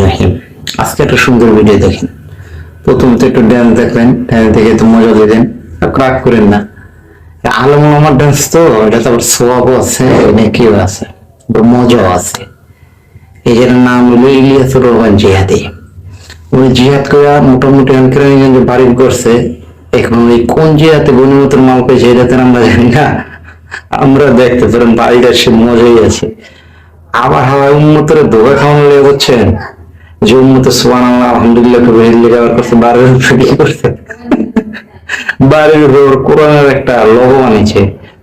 রহিম। আজকে একটা সুন্দর ভিডিও দেখেন। একটু ড্যান্স দেখবেন ড্যান্স দেখে একটু মজা রাগ করেন না। আলম তো, এটা তো আবার সোয়াবও আছে নেকিও আছে? মজাও আছে। এর নাম হলো ইলিয়াসুর রহমান জিহাদি। উনি জিহাদ মোটামুটি অনেকের বাড়ি করছে এখন ওই কোন জিহাতে মাল পেয়েছে এটাতে আমরা জানি না। আমরা দেখতে পারেন বাড়িটা সে মজাই আছে। আবার হাওয়াই উন্মতের ধোকা খাওয়ানো লেগে বুঝছেন যে উন্মত সোয়ান আল্লাহ আলহামদুলিল্লাহ লেগে আবার করছে বারের উপরে কি করছে? বাড়ির উপর কোরআনের একটা লোগো বানিয়েছে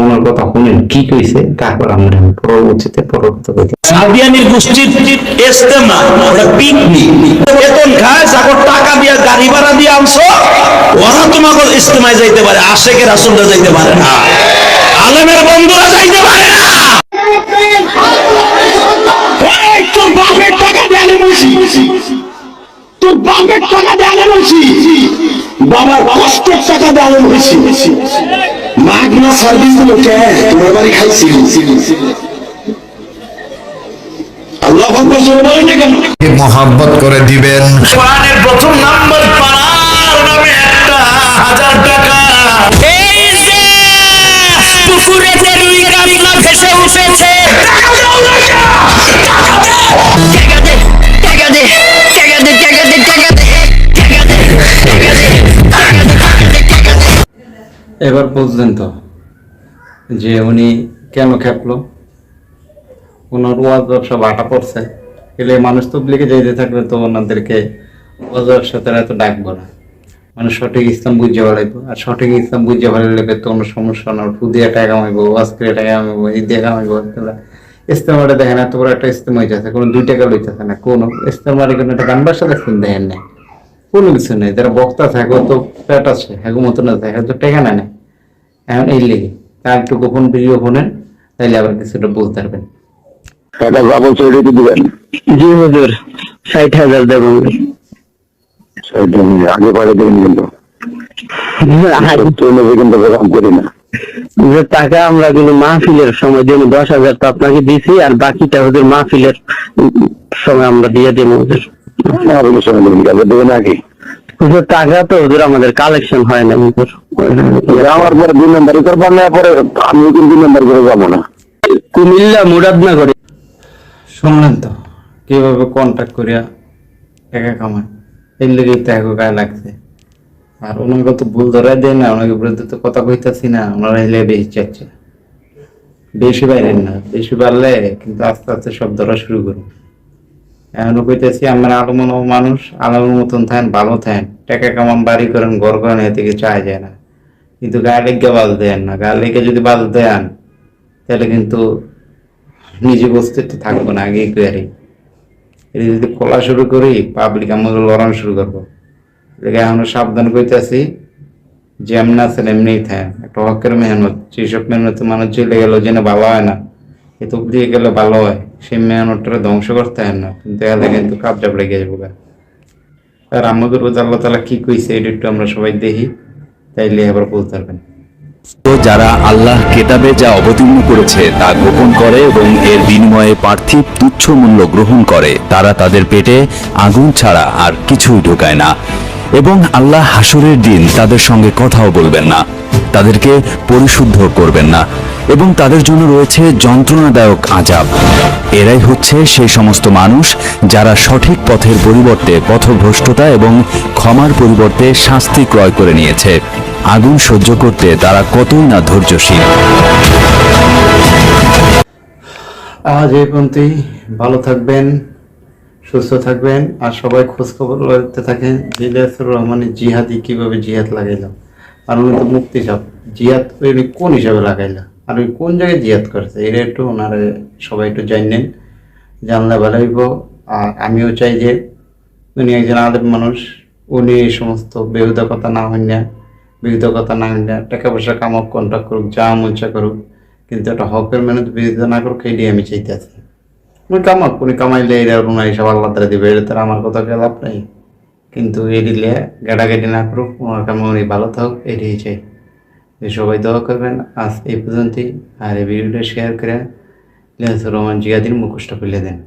ওনার কথা শুনেন, কি কইছে? তারপর আমরা পরবর্তীতে পরবর্তী কথা গোষ্ঠীর ইস্তেমা পিকনিক। বেতন খায় চাকর টাকা দিয়া, গাড়ি ভাড়া দিয়ে আনছো, ওরা তোমাকে ইস্তেমায় যাইতে পারে আশেকে রাসুলরা যাইতে পারে না। আলেমের বন্ধুরা যাইতে পারে না। তোর বাপের টাকা বাবার কষ্টের টাকা দেয়ালে বসি মাগনা সার্ভিসগুলো কে? তোমার বাড়ি খাইছি। আল্লাহ কেন? মহাব্বত করে দিবেন। কোরআনের প্রথম নাম্বার পাড়ার নামে একটা হাজার টাকা। এবার বুঝলেন তো যে উনি কেন খেপলো? ওনার ওয়াজ ব্যবসা বাটা পড়ছে। এলে মানুষ তো লিখে যাইতে থাকলে তো ওনাদেরকে ওয়াজ ব্যবসা তারা এত ডাকবো না। মানে সঠিক ইসলাম বুঝতে পারাইবো আর সঠিক ইসলাম বুঝতে পারলে তো কোনো সমস্যা না। ফুদিয়া টাকা কামাইবো ওয়াজ করে টাকা কামাইবো এই দিয়ে কামাইবো ইস্তেমারে দেখেন এত বড় একটা ইস্তেমা হইতেছে, কোনো দুই টাকা লইতেছে না, কোনো। ইস্তেমারে কোনো একটা গান বাসা দেখছেন দেখেন না কোনো কিছু নেই। যারা বক্তা থাকে তো পেট আছে হ্যাগো মতো না থাকে তো টেকা না। নেই এখন এই লেগে তার একটু গোপন ভিডিও শোনেন তাইলে আবার কিছুটা বলতে পারবেন। টাকা যা বলছে ওইটাই দিবেন? জি হুজুর ষাট হাজার দেবো। সেটা নিয়ে আগে পরে দেবেন কিন্তু। টাকা আমরা কিন্তু মাহফিলের সময় জন্য দশ হাজার তো আপনাকে দিছি আর বাকিটা হুজুর মাহফিলের সময় আমরা দিয়ে দেবো সময় টাকা তো আমাদের কালেকশন হয় না আমার পরে দুই পরে আমি দুই নম্বর করে যাব না কুমিল্লা মুরাদনগরে শুনলেন তো, কীভাবে কন্ট্যাক্ট করিয়া টাকা কামায়? এই লেগেই তো এখন গায়ে লাগছে। আর ওনাকে তো ভুল ধরা দেয় না, ওনাকে বিরুদ্ধে তো কথা কইতাছি না, ওনারা বেশি চাচ্ছে বেশি বাইরেন না, বেশি বাড়লে কিন্তু আস্তে আস্তে সব ধরা শুরু করুন এখনও কইতেছি, আমরা আলমন মানুষ, আলমের মতন থাকেন, ভালো থাকেন। টাকা কামান বাড়ি করেন, ঘর করেন এ থেকে চায় যায় না। কিন্তু গায়ে লেগে বাজ দেন না। গায়ে লেগে যদি বাজ দেন, তাহলে কিন্তু নিজে বস্তিত্ব থাকব না, আগে করে এটা যদি খোলা শুরু করি পাবলিক আমাদের লড়ানো শুরু করব। এদিকে এখন সাবধান করতেছি যেমন আছেন এমনিই থাকেন। একটা হকের মেহনত, যেসব মেহনত মানুষ চলে গেল, যেন ভালো হয় না এত দিয়ে গেলে ভালো হয়। সেই মেহনতটা ধ্বংস করতে হয় না। কিন্তু এলে কিন্তু কাপ জাপ লেগে যাব আর আমাদের রোজ আল্লাহ তালা কি কইছে, এটা একটু আমরা সবাই দেখি। তাইলে আবার বলতে পারবেন। তো যারা আল্লাহ কেতাবে যা অবতীর্ণ করেছে, তা গোপন করে এবং এর বিনিময়ে পার্থিব তুচ্ছ মূল্য গ্রহণ করে, তারা তাদের পেটে আগুন ছাড়া আর কিছুই ঢোকায় না। এবং আল্লাহ হাসুরের দিন তাদের সঙ্গে কথাও বলবেন না। তাদেরকে পরিশুদ্ধ করবেন না। এবং তাদের জন্য রয়েছে যন্ত্রণাদায়ক আজাব। এরাই হচ্ছে সেই সমস্ত মানুষ যারা সঠিক পথের পরিবর্তে পথভ্রষ্টতা এবং ক্ষমার পরিবর্তে শাস্তি ক্রয় করে নিয়েছে। আগুন সহ্য করতে তারা কতই না ধৈর্যশীল। আজ এই পর্যন্তই। ভালো থাকবেন, সুস্থ থাকবেন, আর সবাই খোঁজখবর থাকেন। রহমানের জিহাদি কীভাবে জিহাদ লাগাইলাম। আর উনি তো মুক্তি চাপ জিয়াদ উনি কোন হিসাবে লাগাইলো? আর উনি কোন জায়গায় জিয়াদ করছে? এটা একটু ওনারা সবাই একটু জানেন জানলে ভালো হইব। আর আমিও চাই যে উনি একজন আলেম মানুষ, উনি এই সমস্ত বেহুদা কথা না হইন বিরুদ্ধ কথা না হইন টাকা পয়সা কামক কন্ট্যাক্ট করুক, যা মঞ্চা করুক, কিন্তু একটা হকের মেহনত বিরোধিতা না করুক, এটাই আমি চাইতে আছি। উনি কামাক, উনি কামাইলে এটা ওনার হিসাব আল্লাহ তারা দিবে, এটা তার আমার কথা লাভ নাই। কিন্তু এই দিলে গাড়াগাড়ি না করুক, ওনার কামে উনি ভালো থাক এটাই চাই সবাই দোয়া করবেন, আজ এই পর্যন্তই। আর এই ভিডিওটা শেয়ার করে লিয়াসুর রহমান জিয়াদিন মুখোশটা ফেলে দেন।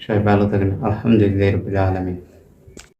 সবাই ভালো থাকেন। আলহামদুলিল্লাহ রবিল আলমী